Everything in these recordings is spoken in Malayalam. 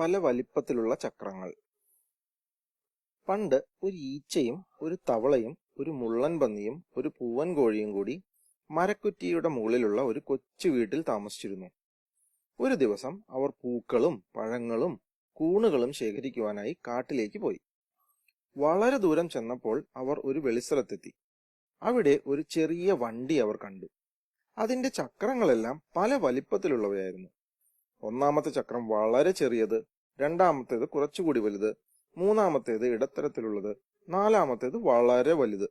പല വലിപ്പത്തിലുള്ള ചക്രങ്ങൾ. പണ്ട് ഒരു ഈച്ചയും ഒരു തവളയും ഒരു മുള്ളൻ പന്നിയും ഒരു പൂവൻ കോഴിയും കൂടി മരക്കുറ്റിയുടെ മുകളിലുള്ള ഒരു കൊച്ചു വീട്ടിൽ താമസിച്ചിരുന്നു. ഒരു ദിവസം അവർ പൂക്കളും പഴങ്ങളും കൂണുകളും ശേഖരിക്കുവാനായി കാട്ടിലേക്ക് പോയി. വളരെ ദൂരം ചെന്നപ്പോൾ അവർ ഒരു വെളിസ്ഥലത്തെത്തി അവിടെ ഒരു ചെറിയ വണ്ടി അവർ കണ്ടു. അതിന്റെ ചക്രങ്ങളെല്ലാം പല വലിപ്പത്തിലുള്ളവയായിരുന്നു. ഒന്നാമത്തെ ചക്രം വളരെ ചെറിയത് രണ്ടാമത്തേത് കുറച്ചുകൂടി വലുത് മൂന്നാമത്തേത് ഇടത്തരത്തിലുള്ളത് നാലാമത്തേത് വളരെ വലുത്.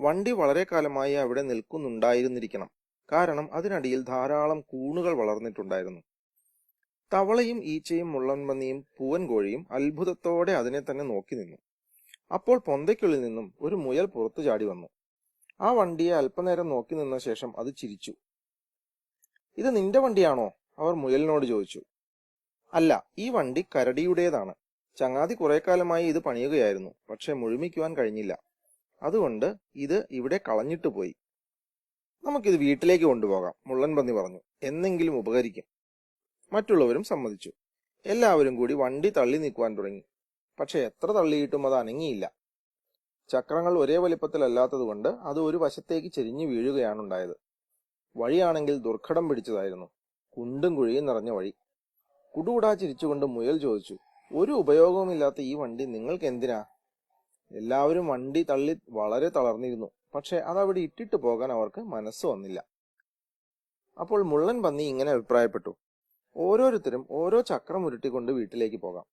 വണ്ടി വളരെ കാലമായി അവിടെ നിൽക്കുന്നുണ്ടായിരുന്നിരിക്കണം. കാരണം അതിനടിയിൽ ധാരാളം കൂണുകൾ വളർന്നിട്ടുണ്ടായിരുന്നു. തവളയും ഈച്ചയും മുള്ളൻപന്നിയും പൂവൻകോഴിയും അത്ഭുതത്തോടെ അതിനെ തന്നെ നോക്കി നിന്നു. അപ്പോൾ പൊന്തയ്ക്കുള്ളിൽ നിന്നും ഒരു മുയൽ പുറത്തു ചാടി വന്നു. ആ വണ്ടിയെ അല്പനേരം നോക്കി നിന്ന ശേഷം അത് ചിരിച്ചു. ഇത് നിന്റെ വണ്ടിയാണോ? അവർ മുയലിനോട് ചോദിച്ചു അല്ല ഈ വണ്ടി കരടിയുടേതാണ്. ചങ്ങാതി കുറെ കാലമായി ഇത് പണിയുകയായിരുന്നു പക്ഷെ മുഴുമിക്കുവാൻ കഴിഞ്ഞില്ല. അതുകൊണ്ട് ഇത് ഇവിടെ കളഞ്ഞിട്ട് പോയി. നമുക്കിത് വീട്ടിലേക്ക് കൊണ്ടുപോകാം മുള്ളൻ പന്നി പറഞ്ഞു. എന്നെങ്കിലും ഉപകരിക്കും. മറ്റുള്ളവരും സമ്മതിച്ചു. എല്ലാവരും കൂടി വണ്ടി തള്ളി നീക്കുവാൻ തുടങ്ങി. പക്ഷെ എത്ര തള്ളിയിട്ടും അത് അനങ്ങിയില്ല. ചക്രങ്ങൾ ഒരേ വലിപ്പത്തിലല്ലാത്തതുകൊണ്ട് അത് ഒരു വശത്തേക്ക് ചെരിഞ്ഞു വീഴുകയാണുണ്ടായത്. വഴിയാണെങ്കിൽ ദുർഘടം പിടിച്ചതായിരുന്നു. കുണ്ടും കുഴിയും നിറഞ്ഞ വഴി. കുടുകുടാ ചിരിച്ചുകൊണ്ട് മുയൽ ചോദിച്ചു ഒരു ഉപയോഗവുമില്ലാത്ത ഈ വണ്ടി നിങ്ങൾക്ക് എന്തിനാ എല്ലാവരും വണ്ടി തള്ളി വളരെ തളർന്നിരുന്നു പക്ഷെ അതവിടെ ഇട്ടിട്ട് പോകാൻ അവർക്ക് മനസ്സ് വന്നില്ല. അപ്പോൾ മുള്ളൻ പന്നി ഇങ്ങനെ അഭിപ്രായപ്പെട്ടു ഓരോരുത്തരും ഓരോ ചക്രം ഉരുട്ടിക്കൊണ്ട് വീട്ടിലേക്ക് പോകാം.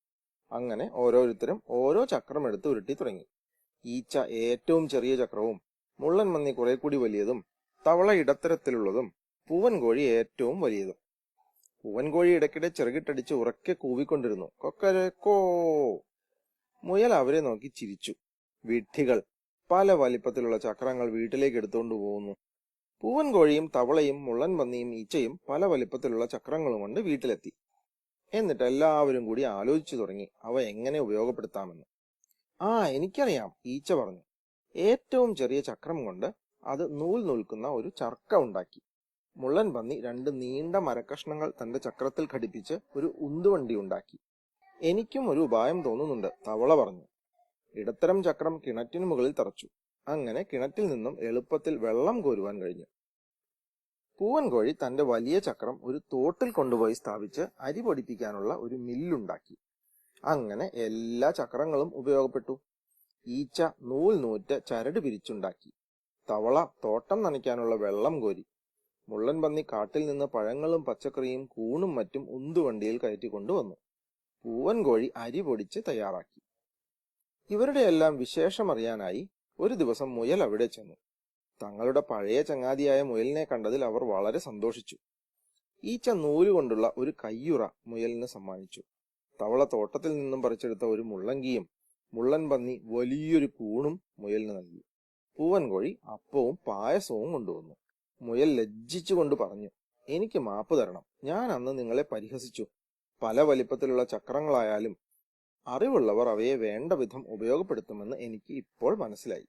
അങ്ങനെ ഓരോരുത്തരും ഓരോ ചക്രം എടുത്ത് ഉരുട്ടി തുടങ്ങി. ഈച്ച ഏറ്റവും ചെറിയ ചക്രവും മുള്ളൻ പന്നി കുറെ കൂടി വലിയതും തവള ഇടത്തരത്തിലുള്ളതും പൂവൻ കോഴി ഏറ്റവും വലിയതും. പൂവൻ കോഴി ഇടയ്ക്കിടെ ചെറുകിട്ടടിച്ച് ഉറക്കെ കൂവിക്കൊണ്ടിരുന്നു. കൊക്കരക്കോ മുയൽ അവരെ നോക്കി ചിരിച്ചു. വിഡ്ഢികൾ പല വലിപ്പത്തിലുള്ള ചക്രങ്ങൾ വീട്ടിലേക്ക് എടുത്തുകൊണ്ട് പോകുന്നു. പൂവൻ കോഴിയും തവളയും മുള്ളൻ പന്നിയും ഈച്ചയും പല വലിപ്പത്തിലുള്ള ചക്രങ്ങളും കൊണ്ട് വീട്ടിലെത്തി. എന്നിട്ട് എല്ലാവരും കൂടി ആലോചിച്ചു തുടങ്ങി അവ എങ്ങനെ ഉപയോഗപ്പെടുത്താമെന്ന്. ആ എനിക്കറിയാം ഈച്ച പറഞ്ഞു. ഏറ്റവും ചെറിയ ചക്രം കൊണ്ട് അത് നൂൽ നൂൽക്കുന്ന ഒരു ചർക്ക ഉണ്ടാക്കി. മുള്ളൻ പന്നി രണ്ട് നീണ്ട മരക്കഷ്ണങ്ങൾ തന്റെ ചക്രത്തിൽ ഘടിപ്പിച്ച് ഒരു ഉന്തുവണ്ടി ഉണ്ടാക്കി. എനിക്കും ഒരു ഉപായം തോന്നുന്നുണ്ട് തവള പറഞ്ഞു. ഇടത്തരം ചക്രം കിണറ്റിനു മുകളിൽ തറച്ചു. അങ്ങനെ കിണറ്റിൽ നിന്നും എളുപ്പത്തിൽ വെള്ളം കോരുവാൻ കഴിഞ്ഞു. പൂവൻ കോഴി തന്റെ വലിയ ചക്രം ഒരു തോട്ടിൽ കൊണ്ടുപോയി സ്ഥാപിച്ച് അരി പൊടിപ്പിക്കാനുള്ള ഒരു മില്ലുണ്ടാക്കി. അങ്ങനെ എല്ലാ ചക്രങ്ങളും ഉപയോഗപ്പെട്ടു. ഈച്ച നൂൽ നൂറ്റ് ചരട് പിരിച്ചുണ്ടാക്കി. തവള തോട്ടം നനയ്ക്കാനുള്ള വെള്ളം കോരി. മുള്ളൻ പന്നി കാട്ടിൽ നിന്ന് പഴങ്ങളും പച്ചക്കറിയും കൂണും മറ്റും ഉന്തുവണ്ടിയിൽ കയറ്റി കൊണ്ടുവന്നു പൂവൻ കോഴി അരി പൊടിച്ച് തയ്യാറാക്കി. ഇവരുടെ എല്ലാം വിശേഷമറിയാനായി ഒരു ദിവസം മുയൽ അവിടെ ചെന്നു. തങ്ങളുടെ പഴയ ചങ്ങാതിയായ മുയലിനെ കണ്ടതിൽ അവർ വളരെ സന്തോഷിച്ചു. ഈച്ച നൂലുകൊണ്ടുള്ള ഒരു കയ്യുറ മുയലിന് സമ്മാനിച്ചു. തവള തോട്ടത്തിൽ നിന്നും പറിച്ചെടുത്ത ഒരു മുള്ളങ്കിയും മുള്ളൻ പന്നി വലിയൊരു കൂണും മുയലിന് നൽകി. പൂവൻ കോഴി അപ്പവും പായസവും കൊണ്ടുവന്നു. മുയൽ ലജ്ജിച്ചുകൊണ്ട് പറഞ്ഞു എനിക്ക് മാപ്പ് തരണം. ഞാൻ അന്ന് നിങ്ങളെ പരിഹസിച്ചു. പല വലിപ്പത്തിലുള്ള ചക്രങ്ങളായാലും അറിവുള്ളവർ അവയെ വേണ്ട വിധം ഉപയോഗപ്പെടുത്തുമെന്ന് എനിക്ക് ഇപ്പോൾ മനസ്സിലായി.